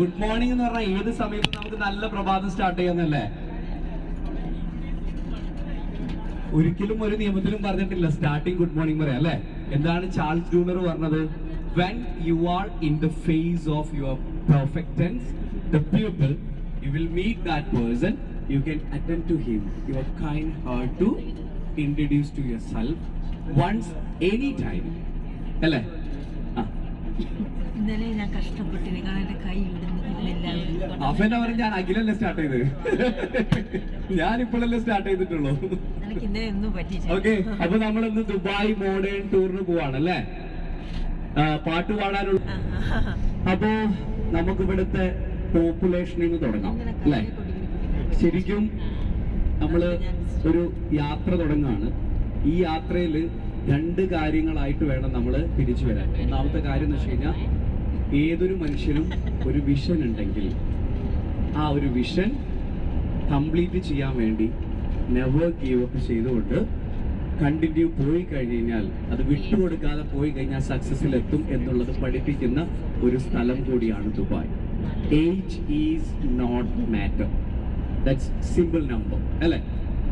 Good morning എന്ന് പറഞ്ഞാൽ ഏത് സമയത്തും നമുക്ക് നല്ല പ്രഭാതം സ്റ്റാർട്ട് ചെയ്യാന്നല്ലേ? ഒരിക്കലും ഒരു നിയമത്തിലും പറഞ്ഞിട്ടില്ല സ്റ്റാർട്ടിങ് ഗുഡ് മോർണിംഗ് പറയാം അല്ലെ? എന്താണ് ചാൾസ് ജൂണർ പറഞ്ഞത്? When you are in the phase of your perfectness the people you will meet that person you can attend to him your kind heart to introduce to yourself once any time അല്ലേ ഇന്നലെ ഞാൻ കഷ്ടപ്പെട്ട് എന്റെ കൈ വിടുന്നില്ല അഫന്റെ പറഞ്ഞ ഞാൻ അഖിലല്ലേ start ചെയ്ത് ഞാൻ ഇപ്പോഴല്ലേ സ്റ്റാർട്ട് ചെയ്തിട്ടുള്ളൂ ഓക്കെ അപ്പൊ നമ്മൾ ഇന്ന് ദുബായ് മോഡേൺ ടൂറിന് പോവാണ് അല്ലേ ആ, പാട്ട് പാടാനുള്ള അപ്പോ നമുക്ക് ഇവിടുത്തെ പോപ്പുലേഷനിൽ നിന്ന് തുടങ്ങാം അല്ലേ? ശരിക്കും നമ്മൾ ഒരു യാത്ര തുടങ്ങാണ് ഈ യാത്രയിൽ രണ്ട് കാര്യങ്ങളായിട്ട് വേണം നമ്മൾ തിരിച്ചു വരാൻ. ഒന്നാമത്തെ കാര്യം എന്ന് വെച്ച് കഴിഞ്ഞാൽ ഏതൊരു മനുഷ്യനും ഒരു വിഷൻ ഉണ്ടെങ്കിൽ ആ ഒരു വിഷൻ കംപ്ലീറ്റ് ചെയ്യാൻ വേണ്ടി നെവർ ഗീവ് അപ്പ് ചെയ്തുകൊണ്ട് കണ്ടിന്യൂ പോയി കഴിഞ്ഞാൽ അത് വിട്ടുകൊടുക്കാതെ പോയി കഴിഞ്ഞാൽ സക്സസിൽ എത്തും എന്നുള്ളത് പഠിപ്പിക്കുന്ന ഒരു സ്ഥലം കൂടിയാണ് Dubai. Age is not matter that's simple number അല്ലേ?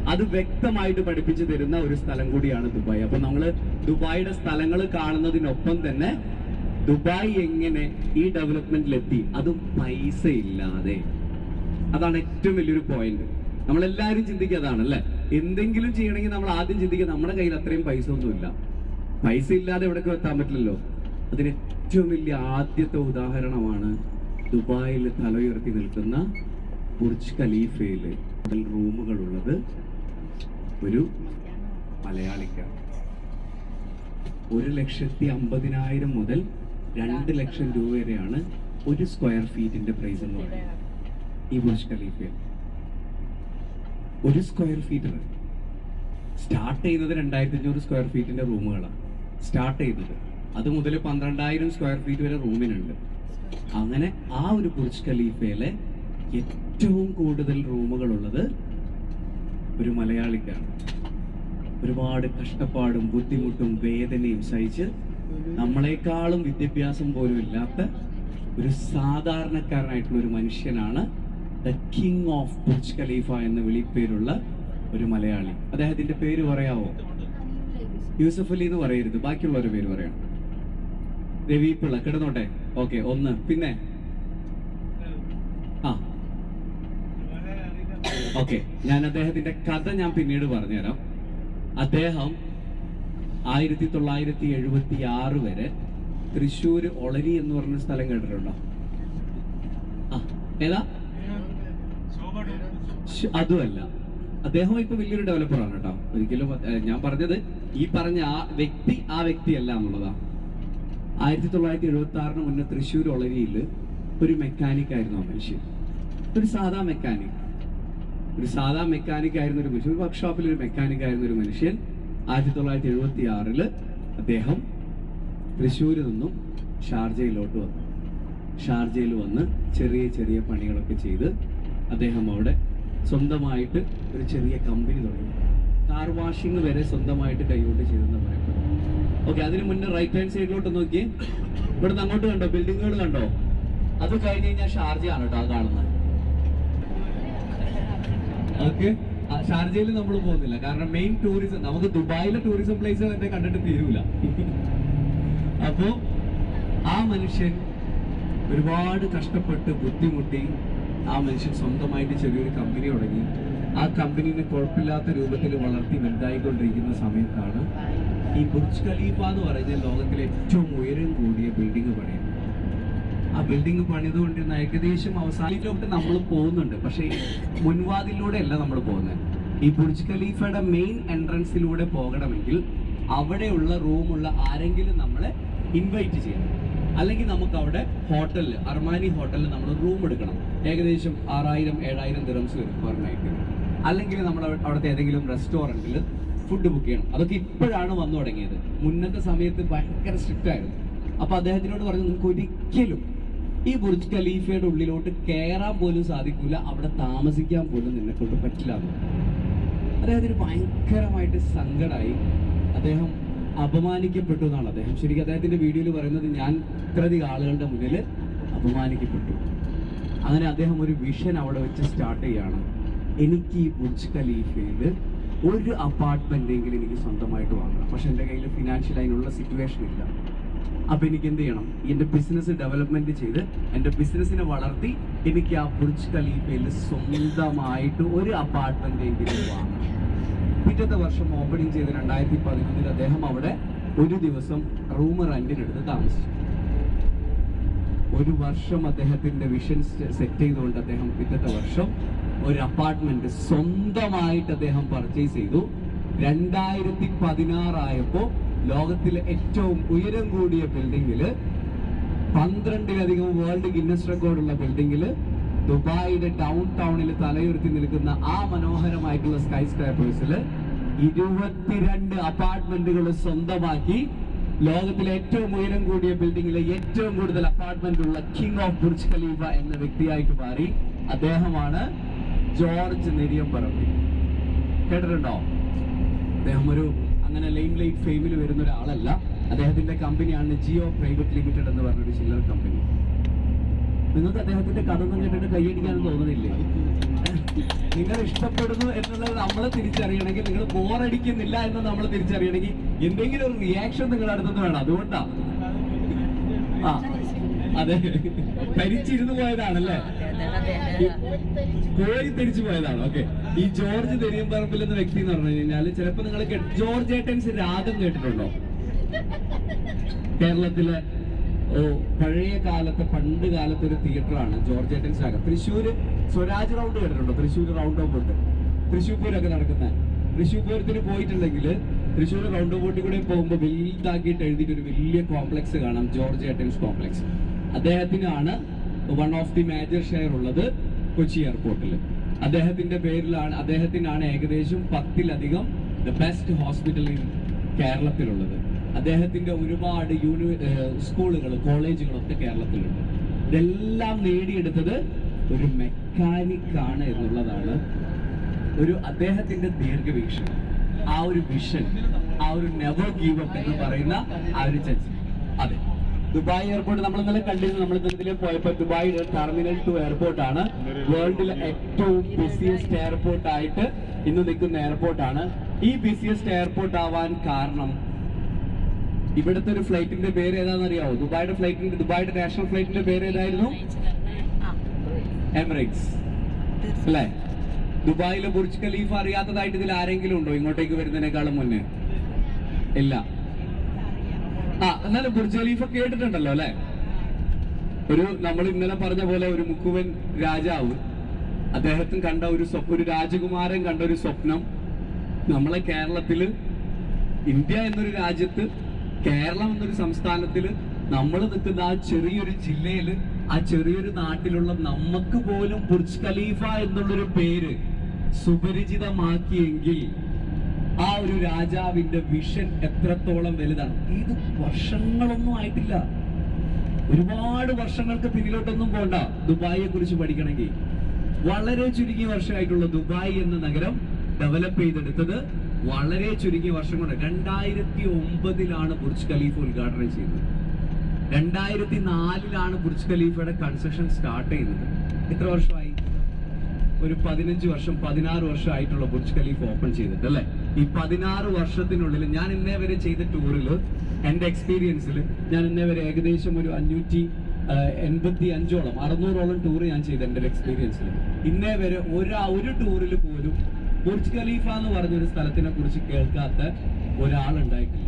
അത് വ്യക്തമായിട്ട് പഠിപ്പിച്ചു തരുന്ന ഒരു സ്ഥലം കൂടിയാണ് ദുബായ്. അപ്പൊ നമ്മൾ ദുബായിയുടെ സ്ഥലങ്ങൾ കാണുന്നതിനൊപ്പം തന്നെ ദുബായ് എങ്ങനെ ഈ ഡെവലപ്മെന്റിലെത്തി അതും പൈസ ഇല്ലാതെ അതാണ് ഏറ്റവും വലിയൊരു പോയിന്റ് നമ്മളെല്ലാവരും ചിന്തിക്കുക അതാണ് അല്ലെ? എന്തെങ്കിലും ചെയ്യണമെങ്കിൽ നമ്മൾ ആദ്യം ചിന്തിക്കുക നമ്മുടെ കയ്യിൽ അത്രയും പൈസ ഒന്നുമില്ല. പൈസ ഇല്ലാതെ എവിടേക്കും എത്താൻ പറ്റില്ലല്ലോ. അതിന് ഏറ്റവും വലിയ ആദ്യത്തെ ഉദാഹരണമാണ് ദുബായിൽ തല ഉയർത്തി നിൽക്കുന്ന ബുർജ് ഖലീഫയിൽ റൂമുകളുള്ളത് ഒരു മലയാളിക്കാണ് ഒരു ലക്ഷത്തി അമ്പതിനായിരം മുതൽ രണ്ട് ലക്ഷം രൂപ വരെയാണ് ഒരു സ്ക്വയർ ഫീറ്റിന്റെ പ്രൈസ് എന്ന് പറയുന്നത്. ഈ ബുർജ് ഖലീഫയിൽ ഒരു സ്ക്വയർ ഫീറ്റർ സ്റ്റാർട്ട് ചെയ്യുന്നത് രണ്ടായിരത്തി അഞ്ഞൂറ് സ്ക്വയർ ഫീറ്റിന്റെ റൂമുകളാണ്. സ്റ്റാർട്ട് ചെയ്തത് അത് മുതൽ പന്ത്രണ്ടായിരം സ്ക്വയർ ഫീറ്റ് വരെ റൂമിനുണ്ട്. അങ്ങനെ ആ ഒരു ബുർജ് ഖലീഫയിലെ ഏറ്റവും കൂടുതൽ റൂമുകളുള്ളത് ഒരു മലയാളിക്കാണ്. ഒരുപാട് കഷ്ടപ്പാടും ബുദ്ധിമുട്ടും വേദനയും സഹിച്ച് നമ്മളെക്കാളും വിദ്യാഭ്യാസം പോലും ഇല്ലാത്ത ഒരു സാധാരണക്കാരനായിട്ടുള്ള ഒരു മനുഷ്യനാണ് the king of Burj Khalifa എന്ന വിളിപ്പേരുള്ള ഒരു മലയാളി. അദ്ദേഹത്തിന്റെ പേര് പറയാവോ? യൂസഫ് അലി എന്ന് പറയരുത്. ബാക്കിയുള്ളവരുടെ പേര് പറയണം. രവി പിള്ള കിടന്നോട്ടെ. ഓക്കെ ഒന്ന്. പിന്നെ? ആ. ഓക്കെ ഞാൻ അദ്ദേഹത്തിന്റെ കഥ ഞാൻ പിന്നീട് പറഞ്ഞുതരാം. അദ്ദേഹം ആയിരത്തി തൊള്ളായിരത്തി എഴുപത്തി ആറ് വരെ തൃശ്ശൂർ ഒളരി എന്ന് പറഞ്ഞ സ്ഥലം കേട്ടിട്ടുണ്ടോ? ഏതാ? അതുമല്ല. അദ്ദേഹം ഇപ്പൊ വലിയൊരു ഡെവലപ്പറാണ് കേട്ടോ. ഒരിക്കലും ഞാൻ പറഞ്ഞത് ഈ പറഞ്ഞ ആ വ്യക്തി ആ വ്യക്തിയല്ല എന്നുള്ളതാ. ആയിരത്തി തൊള്ളായിരത്തി എഴുപത്തി ആറിന് മുന്നേ തൃശ്ശൂർ ഒളരിയിൽ ഒരു മെക്കാനിക് ആയിരുന്നു ആ മനുഷ്യൻ. ഒരു സാധാ മെക്കാനിക് ഒരു സാധാ മെക്കാനിക് ആയിരുന്ന ഒരു മനുഷ്യൻ. ഒരു വർക്ക്ഷോപ്പിൽ ഒരു മെക്കാനിക് ആയിരുന്ന ഒരു മനുഷ്യൻ ആയിരത്തി തൊള്ളായിരത്തി എഴുപത്തി ആറിൽ അദ്ദേഹം തൃശ്ശൂരിൽ നിന്നും ഷാർജയിലോട്ട് വന്നു. ഷാർജയിൽ വന്ന് ചെറിയ ചെറിയ പണികളൊക്കെ ചെയ്ത് അദ്ദേഹം അവിടെ സ്വന്തമായിട്ട് ഒരു ചെറിയ കമ്പനി തുടങ്ങി. കാർ വാഷിംഗ് വരെ സ്വന്തമായിട്ട് കൈകൊണ്ട് ചെയ്തെന്ന് പറയപ്പെടും. ഓക്കെ അതിന് മുന്നേ റൈറ്റ് ഹാൻഡ് സൈഡിലോട്ട് നോക്കിയേ. ഇവിടുന്ന് അങ്ങോട്ട് കണ്ടോ? ബിൽഡിങ്ങുകൾ കണ്ടോ? അത് കഴിഞ്ഞ് കഴിഞ്ഞാൽ ഷാർജയാണ് കേട്ടോ ആ കാണുന്നത്. ഓക്കെ. ഷാർജയിൽ നമ്മൾ പോകുന്നില്ല. കാരണം മെയിൻ ടൂറിസം നമുക്ക് ദുബായിലെ ടൂറിസം പ്ലേസ് തന്നെ കണ്ടിട്ട് തീരൂല. അപ്പോ ആ മനുഷ്യൻ ഒരുപാട് കഷ്ടപ്പെട്ട് ബുദ്ധിമുട്ടി ആ മനുഷ്യൻ സ്വന്തമായിട്ട് ചെറിയൊരു കമ്പനി തുടങ്ങി. ആ കമ്പനീനെ കുഴപ്പമില്ലാത്ത രൂപത്തിൽ വളർത്തി വലുതായിക്കൊണ്ടിരിക്കുന്ന സമയത്താണ് ഈ ബുർജ് ഖലീഫ എന്ന് പറയുന്ന ലോകത്തിലെ ഏറ്റവും ഉയരം കൂടിയ ബിൽഡിംഗ് പണിയുന്നത് ആ ബിൽഡിംഗ് പണിതുകൊണ്ടിരുന്ന ഏകദേശം അവസാനത്തിലോട്ട് നമ്മൾ പോകുന്നുണ്ട്. പക്ഷേ മുൻവാതിലൂടെ അല്ല നമ്മൾ പോകുന്നത്. ഈ ബുർജ് ഖലീഫയുടെ മെയിൻ എൻട്രൻസിലൂടെ പോകണമെങ്കിൽ അവിടെയുള്ള റൂമുള്ള ആരെങ്കിലും നമ്മളെ ഇൻവൈറ്റ് ചെയ്യണം. അല്ലെങ്കിൽ നമുക്ക് അവിടെ ഹോട്ടലിൽ അർമാനി ഹോട്ടലിൽ നമ്മൾ റൂം എടുക്കണം. ഏകദേശം ആറായിരം ഏഴായിരം ദിറംസ് വരും പെർ നൈറ്റ് അല്ലെങ്കിൽ നമ്മൾ അവ- അവിടുത്തെ ഏതെങ്കിലും റെസ്റ്റോറന്റിൽ ഫുഡ് ബുക്ക് ചെയ്യണം. അതൊക്കെ ഇപ്പോഴാണ് വന്നു തുടങ്ങിയത്. മുന്നത്തെ സമയത്ത് ഭയങ്കര സ്ട്രിക്റ്റ് ആയിരുന്നു. അപ്പോൾ അദ്ദേഹത്തിനോട് പറഞ്ഞു നിങ്ങൾക്ക് ഒരിക്കലും ഈ ബുർജ് ഖലീഫയുടെ ഉള്ളിലോട്ട് കയറാൻ പോലും സാധിക്കില്ല അവിടെ താമസിക്കാൻ പോലും നിന്നെ കൊണ്ട് പറ്റില്ല അദ്ദേഹത്തിന് ഭയങ്കരമായിട്ട് സങ്കടമായി അദ്ദേഹം അപമാനിക്കപ്പെട്ടു എന്നാണ് അദ്ദേഹം ശരിക്കും അദ്ദേഹത്തിന്റെ വീഡിയോയിൽ പറയുന്നത് ഞാൻ ഇത്രയധികം ആളുകളുടെ മുന്നിൽ അപമാനിക്കപ്പെട്ടു. അങ്ങനെ അദ്ദേഹം ഒരു വിഷൻ അവിടെ വെച്ച് സ്റ്റാർട്ട് ചെയ്യാണ് എനിക്ക് ഈ ബുർജ് ഖലീഫയിൽ ഒരു അപ്പാർട്ട്മെന്റ് എങ്കിലും എനിക്ക് സ്വന്തമായിട്ട് വാങ്ങണം. പക്ഷെ എന്റെ കയ്യിൽ ഫിനാൻഷ്യൽ അതിനുള്ള സിറ്റുവേഷൻ ഇല്ല. അപ്പൊ എനിക്ക് എന്ത് ചെയ്യണം? എന്റെ ബിസിനസ് ഡെവലപ്മെന്റ് ചെയ്ത് എന്റെ ബിസിനസ്സിനെ വളർത്തി എനിക്ക് ആ ബുർജ് ഖലീഫയിൽ സ്വന്തമായിട്ട് ഒരു അപ്പാർട്ട്മെന്റ് എങ്കിലും വാങ്ങണം. പിറ്റത്തെ വർഷം ഓപ്പണിംഗ് ചെയ്ത് രണ്ടായിരത്തി പതിനൊന്നിൽ അദ്ദേഹം അവിടെ ഒരു ദിവസം റൂം റെന്റിനെടുത്ത് താമസിച്ചു. ഒരു വർഷം അദ്ദേഹത്തിന്റെ വിഷൻ സെറ്റ് ചെയ്തുകൊണ്ട് അദ്ദേഹം പിറ്റത്തെ വർഷം ഒരു അപ്പാർട്ട്മെന്റ് സ്വന്തമായിട്ട് അദ്ദേഹം പർച്ചേസ് ചെയ്തു. രണ്ടായിരത്തി പതിനാറായപ്പോ ലോകത്തിലെ ഏറ്റവും ഉയരം കൂടിയ ബിൽഡിങ്ങിൽ പന്ത്രണ്ടിലധികം വേൾഡ് ഗിന്നസ് റെക്കോർഡുള്ള ബിൽഡിങ്ങിൽ ദുബായിയുടെ ഡൗൺ ടൗണിൽ തലയുയർത്തി നിൽക്കുന്ന ആ മനോഹരമായിട്ടുള്ള സ്കൈ സ്ക്രാപ്പേഴ്സിൽ ഇരുപത്തിരണ്ട് അപ്പാർട്ട്മെന്റുകൾ സ്വന്തമാക്കി ലോകത്തിലെ ഏറ്റവും ഉയരം കൂടിയ ബിൽഡിങ്ങിലെ ഏറ്റവും കൂടുതൽ അപ്പാർട്ട്മെന്റ് ഉള്ള കിങ് ഓഫ് ബുർജ് ഖലീഫ എന്ന വ്യക്തിയായിട്ട് മാറി അദ്ദേഹമാണ് ജോർജ് നെരിയം പറമ്പി കേട്ടിട്ടുണ്ടോ? അദ്ദേഹം ഒരു അങ്ങനെ ലൈം ലൈറ്റ് ഫെയിമിൽ വരുന്ന ഒരാളല്ല. അദ്ദേഹത്തിന്റെ കമ്പനിയാണ് ജിയോ പ്രൈവറ്റ് ലിമിറ്റഡ് എന്ന് പറഞ്ഞൊരു ചില്ലർ കമ്പനി നിങ്ങൾക്ക് അദ്ദേഹത്തിന്റെ കഥ ഒന്നും കേട്ടിട്ട് തോന്നുന്നില്ലേ? നിങ്ങൾ ഇഷ്ടപ്പെടുന്നു എന്നുള്ളത് നമ്മൾ തിരിച്ചറിയണമെങ്കിൽ നിങ്ങൾ ബോറടിക്കുന്നില്ല എന്ന് നമ്മൾ തിരിച്ചറിയണമെങ്കിൽ എന്തെങ്കിലും ഒരു റിയാക്ഷൻ നിങ്ങളുടെ അടുത്തുനിന്ന് വേണം. അതുകൊണ്ടാ. അതെ. ഭരിച്ചിരുന്നു പോയതാണല്ലേ? കോഴി തിരിച്ചു പോയതാണ്. ഓക്കെ. ഈ ജോർജ് തെരിയമ്പറമ്പിൽ എന്ന വ്യക്തി എന്ന് പറഞ്ഞു കഴിഞ്ഞാൽ ചിലപ്പോ നിങ്ങൾ ജോർജ് ഏട്ടൻസ് രാഗം കേട്ടിട്ടുണ്ടോ? കേരളത്തിലെ ഓ പഴയ കാലത്തെ പണ്ട് കാലത്തെ ഒരു തിയേറ്ററാണ് ജോർജ് ഏട്ടൻസ് രാഗം തൃശ്ശൂര് സ്വരാജ് റൗണ്ട് കേട്ടിട്ടുണ്ടോ? തൃശ്ശൂർ റൗണ്ട് ഓഫ് ഉണ്ട്. തൃശ്ശൂർ പൂരൊക്കെ നടക്കുന്ന. തൃശ്ശൂർ പൂരത്തിന് പോയിട്ടുണ്ടെങ്കിൽ തൃശ്ശൂർ റൗണ്ട് ബോട്ടിൽ കൂടെ പോകുമ്പോൾ വലുതാക്കിയിട്ട് എഴുതിയിട്ട് ഒരു വലിയ കോംപ്ലക്സ് കാണാം. ജോർജ് ഏട്ടൻസ് complex അദ്ദേഹത്തിനാണ് one of the major share ഉള്ളത് കൊച്ചി എയർപോർട്ടിൽ അദ്ദേഹത്തിന്റെ പേരിലാണ് അദ്ദേഹത്തിനാണ് ഏകദേശം പത്തിലധികം ദ ബെസ്റ്റ് ഹോസ്പിറ്റൽ ഇൻ കേരളത്തിലുള്ളത്. അദ്ദേഹത്തിന്റെ ഒരുപാട് യൂണി സ്കൂളുകൾ കോളേജുകളൊക്കെ കേരളത്തിലുണ്ട്. ഇതെല്ലാം നേടിയെടുത്തത് ഒരു മെക്കാനിക് ആണ് എന്നുള്ളതാണ് ഒരു അദ്ദേഹത്തിന്റെ ദീർഘവീക്ഷണം. ആ ഒരു വിഷൻ ആ ഒരു നെവർ ഗീവ് അപ്പ് എന്ന് പറയുന്ന ആ ഒരു ചർച്ച അതെ. ദുബായ് എയർപോർട്ട് നമ്മൾ ഇന്നലെ കണ്ടിരുന്നു. നമ്മൾ ഇന്നലെ പോയപ്പോൾ ദുബായ് ടെർമിനൽ ടു എയർപോർട്ട് ആണ്. വേൾഡിലെ ഏറ്റവും ബിസിയസ്റ്റ് എയർപോർട്ട് ആയിട്ട് ഇന്ന് നിൽക്കുന്ന എയർപോർട്ടാണ് ഈ ബിസിയസ്റ്റ് എയർപോർട്ട് ആവാൻ കാരണം ഇവിടുത്തെ ഒരു ഫ്ലൈറ്റിന്റെ പേര് ഏതാണെന്ന് അറിയാവോ ദുബായിയുടെ ഫ്ലൈറ്റിന്റെ ദുബായുടെ നാഷണൽ ഫ്ലൈറ്റിന്റെ പേര് ഏതായിരുന്നു? എമിറേറ്റ്സ് അല്ലേ? ദുബായിലെ ബുർജ് ഖലീഫ് അറിയാത്തതായിട്ട് ഇതിൽ ആരെങ്കിലും ഉണ്ടോ? ഇങ്ങോട്ടേക്ക് വരുന്നതിനേക്കാളും മുന്നേ? ഇല്ല. എന്നാലും ബുർജ് ഖലീഫ കേട്ടിട്ടുണ്ടല്ലോ അല്ലെ? ഒരു നമ്മൾ ഇന്നലെ പറഞ്ഞ പോലെ ഒരു മുക്കുവൻ രാജാവ് അദ്ദേഹത്തിന് കണ്ട ഒരു ഒരു രാജകുമാരൻ കണ്ട ഒരു സ്വപ്നം നമ്മളെ കേരളത്തിൽ ഇന്ത്യ എന്നൊരു രാജ്യത്ത് കേരളം എന്നൊരു സംസ്ഥാനത്തിൽ നമ്മൾ നിൽക്കുന്ന ആ ചെറിയൊരു ജില്ലയിൽ ആ ചെറിയൊരു നാട്ടിലുള്ള നമുക്ക് പോലും ബുർജ് ഖലീഫ എന്നുള്ളൊരു പേര് സുപരിചിതമാക്കിയെങ്കിൽ ആ ഒരു രാജാവിന്റെ വിഷൻ എത്രത്തോളം വലുതാണ്? ഇത് വർഷങ്ങളൊന്നും ആയിട്ടില്ല. ഒരുപാട് വർഷങ്ങൾക്ക് പിന്നിലോട്ടൊന്നും പോണ്ട. ദുബായിയെ കുറിച്ച് പഠിക്കണമെങ്കിൽ. വളരെ ചുരുങ്ങിയ വർഷമായിട്ടുള്ള ദുബായ് എന്ന നഗരം ഡെവലപ്പ് ചെയ്തെടുത്തത് വളരെ ചുരുങ്ങിയ വർഷം കൊണ്ട്. രണ്ടായിരത്തി ഒമ്പതിലാണ് ബുർജ് ഖലീഫ ഉദ്ഘാടനം ചെയ്തത്. രണ്ടായിരത്തി നാലിലാണ് ബുർജ് ഖലീഫയുടെ കൺസ്ട്രക്ഷൻ സ്റ്റാർട്ട് ചെയ്യുന്നത്. എത്ര വർഷമായി? ഒരു പതിനഞ്ച് വർഷം പതിനാറ് വർഷം ആയിട്ടുള്ള ബുർജ് ഖലീഫ് ഓപ്പൺ ചെയ്തിട്ടല്ലേ ഈ പതിനാറ് വർഷത്തിനുള്ളിൽ ഞാൻ ഇന്നേ വരെ ചെയ്ത ടൂറിൽ എന്റെ എക്സ്പീരിയൻസിൽ ഞാൻ ഇന്നേ വരെ ഏകദേശം ഒരു അഞ്ഞൂറ്റി എൺപത്തി അഞ്ചോളം അറുന്നൂറോളം ടൂർ ഞാൻ ചെയ്ത എന്റെ എക്സ്പീരിയൻസിൽ ഇന്നേ വരെ ഒരാ ഒരു ടൂറിൽ പോലും ബുർജ് ഖലീഫ എന്ന് പറഞ്ഞൊരു സ്ഥലത്തിനെ കുറിച്ച് കേൾക്കാത്ത ഒരാളുണ്ടായിട്ടില്ല.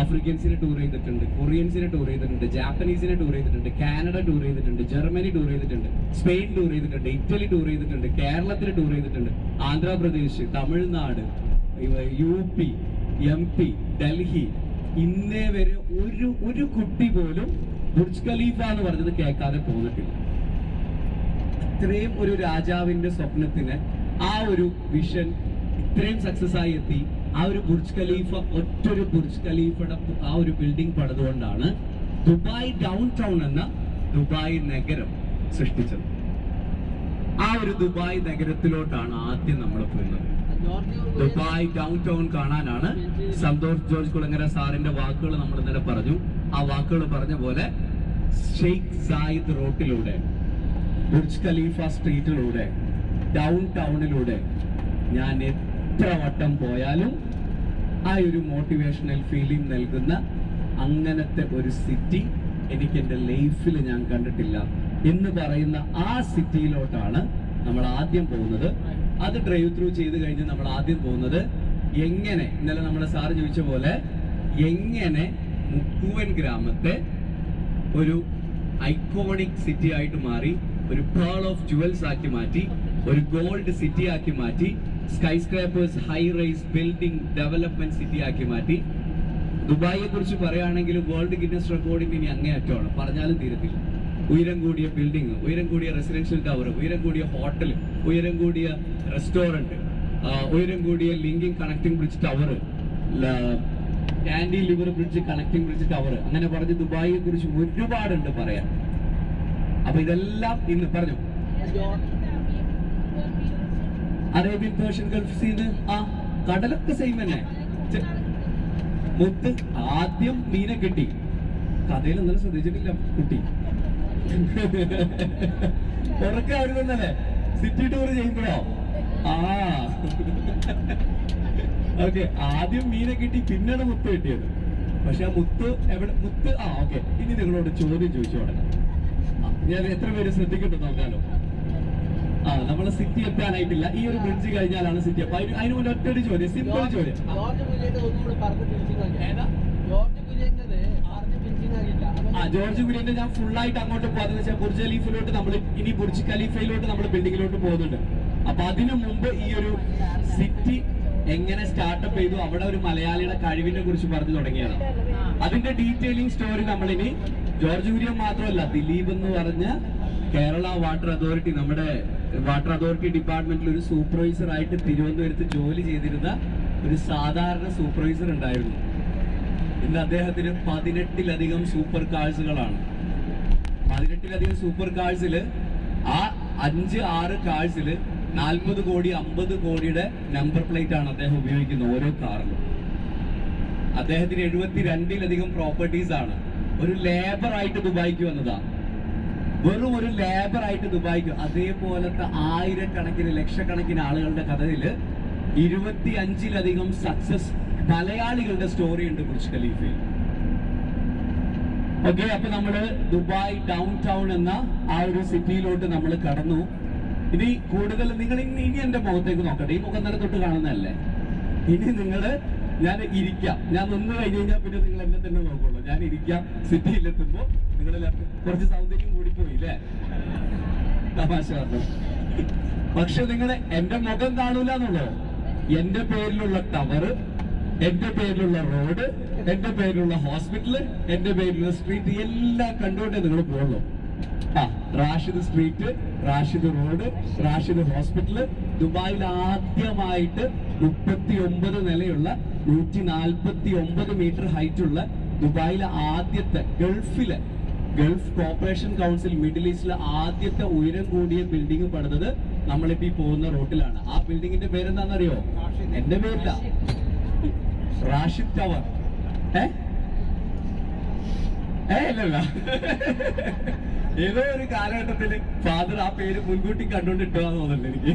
ആഫ്രിക്കൻസിനെ ടൂർ ചെയ്തിട്ടുണ്ട് കൊറിയൻസിനെ ടൂർ ചെയ്തിട്ടുണ്ട് ജാപ്പനീസിനെ ടൂർ ചെയ്തിട്ടുണ്ട് കാനഡ ടൂർ ചെയ്തിട്ടുണ്ട് ജർമ്മനി ടൂർ ചെയ്തിട്ടുണ്ട് സ്പെയിൻ ടൂർ ചെയ്തിട്ടുണ്ട് ഇറ്റലി ടൂർ ചെയ്തിട്ടുണ്ട് കേരളത്തിൽ ടൂർ ചെയ്തിട്ടുണ്ട് Andhra Pradesh Tamil Nadu U P M P Delhi ഇന്നേ വരെ ഒരു ഒരു കുട്ടി പോലും ബുർജ് ഖലീഫ എന്ന് പറഞ്ഞത് കേൾക്കാതെ പോന്നിട്ടില്ല. ഇത്രയും ഒരു രാജാവിന്റെ സ്വപ്നത്തിന് ആ ഒരു വിഷൻ ഇത്രയും സക്സസ് ആയി എത്തി. ആ ഒരു ബുർജ് ഖലീഫ ഒറ്റൊരു ബുർജ് ഖലീഫയുടെ ആ ഒരു ബിൽഡിംഗ് പണിതുകൊണ്ടാണ് ദുബായ് ഡൗൺ ടൗൺ എന്ന ദുബായ് നഗരം സൃഷ്ടിച്ചത്. ആ ഒരു ദുബായ് നഗരത്തിലോട്ടാണ് ആദ്യം നമ്മൾ പോയത് ദുബായ് ഡൗൺ ടൗൺ കാണാനാണ് സന്തോഷ് ജോർജ് കുളങ്ങര സാറിന്റെ വാക്കുകൾ നമ്മൾ ഇന്നലെ പറഞ്ഞു. ആ വാക്കുകൾ പറഞ്ഞ പോലെ ഷെയ്ഖ് സായിദ് റോട്ടിലൂടെ ബുർജ് ഖലീഫ സ്ട്രീറ്റിലൂടെ ഡൗൺ ടൗണിലൂടെ ഞാൻ എത്ര വട്ടം പോയാലും ആ ഒരു മോട്ടിവേഷണൽ ഫീലിംഗ് നൽകുന്ന അങ്ങനത്തെ ഒരു സിറ്റി എനിക്ക് എന്റെ ലൈഫിൽ ഞാൻ കണ്ടിട്ടില്ല. എന്ന് പറയുന്ന ആ സിറ്റിയിലോട്ടാണ് നമ്മൾ ആദ്യം പോകുന്നത്. അത് ഡ്രൈവ് ത്രൂ ചെയ്ത് കഴിഞ്ഞ് നമ്മൾ ആദ്യം പോകുന്നത് എങ്ങനെ ഇന്നലെ നമ്മുടെ സാറ് ചോദിച്ച പോലെ എങ്ങനെ മുക്കുവൻ ഗ്രാമത്തെ ഒരു ഐക്കോണിക് സിറ്റി ആയിട്ട് മാറി ഒരു പേൾ ഓഫ് ജുവൽസ് ആക്കി മാറ്റി ഒരു ഗോൾഡ് സിറ്റി ആക്കി മാറ്റി skyscrapers high rise building development city ആക്കി മാറ്റി. ദുബായിയെ കുറിച്ച് പറയുകയാണെങ്കിൽ വേൾഡ് ഗിന്നസ് റെക്കോർഡിന് ഇനി അങ്ങേയറ്റമാണ്. പറഞ്ഞാലും തീരത്തില്ല. ഉയരം കൂടിയ ബിൽഡിംഗ് ഉയരം കൂടിയ റെസിഡൻഷ്യൽ ടവർ ഉയരം കൂടിയ ഹോട്ടൽ ഉയരം കൂടിയ റെസ്റ്റോറന്റ് ഉയരം കൂടിയ linking connecting bridge tower cantilever bridge connecting bridge tower അങ്ങനെ പറഞ്ഞ് ദുബായിയെ കുറിച്ച് ഒരുപാടുണ്ട് പറയാൻ. അപ്പൊ ഇതെല്ലാം ഇന്ന് പറഞ്ഞു. അറേബ്യൻ പേർഷ്യൻ ഗൾഫ് സീന്? ആ കടലൊക്കെ സെയിം തന്നെ. മുത്ത് ആദ്യം മീനെ കിട്ടി. കഥയിൽ ഒന്നും ശ്രദ്ധിച്ചിട്ടില്ല കുട്ടി. ഉറക്കെ അവർ നിന്നല്ലേ സിറ്റി ടൂർ ചെയ്യുമ്പോഴോ? ആ. ഓക്കെ ആദ്യം മീനെ കിട്ടി പിന്നാണ് മുത്ത് കിട്ടിയത്. പക്ഷെ ആ മുത്ത് എവിടെ മുത്ത് ആ ഓക്കെ. ഇനി നിങ്ങളോട് ചോദ്യം ചോദിച്ചു തുടങ്ങാം. ഞാൻ എത്ര പേര് ശ്രദ്ധിക്കട്ടെ നോക്കാലോ? ആ നമ്മൾ സിറ്റി എത്താനായിട്ടില്ല. ഈ ഒരു ബ്രിഡ്ജ് കഴിഞ്ഞാലാണ് സിറ്റി അപ്പൊ അതിന് അതിന് മുന്നേ ഒറ്റൊരു ചോദ്യം സിമ്പിൾ ചോദ്യം. ആ. ജോർജ് കുര്യന്റെ ഞാൻ ഫുൾ ആയിട്ട് അങ്ങോട്ട് പോകാന്ന് വെച്ചാൽ ബുർജ് ഖലീഫിലോട്ട് നമ്മൾ ഇനി ബുർജ് ഖലീഫയിലോട്ട് നമ്മൾ ബിൽഡിങ്ങിലോട്ട് പോകുന്നുണ്ട്. അപ്പൊ അതിനു മുമ്പ് ഈ ഒരു സിറ്റി എങ്ങനെ സ്റ്റാർട്ടപ്പ് ചെയ്തു? അവിടെ ഒരു മലയാളിയുടെ കഴിവിനെ കുറിച്ച് പറഞ്ഞു തുടങ്ങിയാണ് അതിന്റെ ഡീറ്റെയിലിംഗ് സ്റ്റോറി നമ്മളിനി ജോർജ് കുര്യൻ മാത്രമല്ല ദിലീപ് എന്ന് പറഞ്ഞ കേരള വാട്ടർ അതോറിറ്റി നമ്മുടെ വാട്ടർ അതോറിറ്റി ഡിപ്പാർട്ട്മെന്റിൽ ഒരു സൂപ്പർവൈസർ ആയിട്ട് തിരുവനന്തപുരത്ത് ജോലി ചെയ്തിരുന്ന ഒരു സാധാരണ സൂപ്പർവൈസർ ഉണ്ടായിരുന്നു. ഇന്ന് അദ്ദേഹത്തിന് പതിനെട്ടിലധികം സൂപ്പർ കാഴ്സുകളാണ് പതിനെട്ടിലധികം സൂപ്പർ കാഴ്സിൽ ആ അഞ്ച് ആറ് കാഴ്സിൽ നാൽപ്പത് കോടി അമ്പത് കോടിയുടെ നമ്പർ പ്ലേറ്റ് ആണ് അദ്ദേഹം ഉപയോഗിക്കുന്നത് ഓരോ കാറിലും. അദ്ദേഹത്തിന് എഴുപത്തിരണ്ടിലധികം പ്രോപ്പർട്ടീസ് ആണ്. ഒരു ലേബർ ആയിട്ട് ദുബായിക്ക് വന്നതാ. വെറും ഒരു ലേബർ ആയിട്ട് ദുബായിക്ക്. അതേപോലത്തെ ആയിരക്കണക്കിന് ലക്ഷക്കണക്കിന് ആളുകളുടെ കഥയിൽ ഇരുപത്തി അഞ്ചിലധികം സക്സസ് മലയാളികളുടെ സ്റ്റോറി ഉണ്ട് ബുർജ് ഖലീഫയിൽ. ഓക്കെ അപ്പൊ നമ്മൾ ദുബായ് ഡൗൺ ടൗൺ എന്ന ആ ഒരു സിറ്റിയിലോട്ട് നമ്മൾ കടന്നു. ഇനി കൂടുതൽ നിങ്ങൾ ഇനി ഇനി എന്റെ മുഖത്തേക്ക് നോക്കട്ടെ. ഈ മുഖം തന്നെ തൊട്ട് കാണുന്നതല്ലേ? ഇനി നിങ്ങൾ ഞാൻ ഇരിക്കാം. ഞാൻ നിന്ന് കഴിഞ്ഞു കഴിഞ്ഞാൽ പിന്നെ നിങ്ങൾ എന്നെ തന്നെ നോക്കുള്ളൂ. ഞാൻ ഇരിക്കാം. സിറ്റിയിലെത്തുമ്പോ നിങ്ങൾ കുറച്ച് സൗന്ദര്യം കൂടിപ്പോയില്ലേ തമാശ പറഞ്ഞു. പക്ഷെ നിങ്ങൾ എന്റെ മുഖം കാണൂല എന്നുള്ളോ എന്റെ പേരിലുള്ള ടവർ എന്റെ പേരിലുള്ള റോഡ് എന്റെ പേരിലുള്ള ഹോസ്പിറ്റൽ എന്റെ പേരിലുള്ള സ്ട്രീറ്റ് എല്ലാം കണ്ടുകൊണ്ടേ നിങ്ങൾ പോകുള്ളൂ Rashid street Rashid road Rashid hospital. ദുബായിൽ ആദ്യമായിട്ട് മുപ്പത്തി ഒമ്പത് നിലയുള്ള നൂറ്റി നാൽപ്പത്തി ഒമ്പത് മീറ്റർ ഹൈറ്റ് ഉള്ള ദുബായിലെ ആദ്യത്തെ ഗൾഫിലെ ഗൾഫ് കോർപ്പറേഷൻ കൗൺസിൽ മിഡിൽ ഈസ്റ്റിലെ ആദ്യത്തെ ഉയരം കൂടിയ ബിൽഡിംഗ് പണിതത് നമ്മളിപ്പോ ഈ പോകുന്ന റോട്ടിലാണ്. ആ ബിൽഡിങ്ങിന്റെ പേരെന്താണെന്നറിയോ? എന്റെ പേരില്ല. Rashid tower. ഏ? ഏ ഇല്ലല്ല. ഏതോ ഒരു കാലഘട്ടത്തിൽ ഫാദർ ആ പേര് മുൻകൂട്ടി കണ്ടുകൊണ്ട് തോന്നുന്നുണ്ട് എനിക്ക്.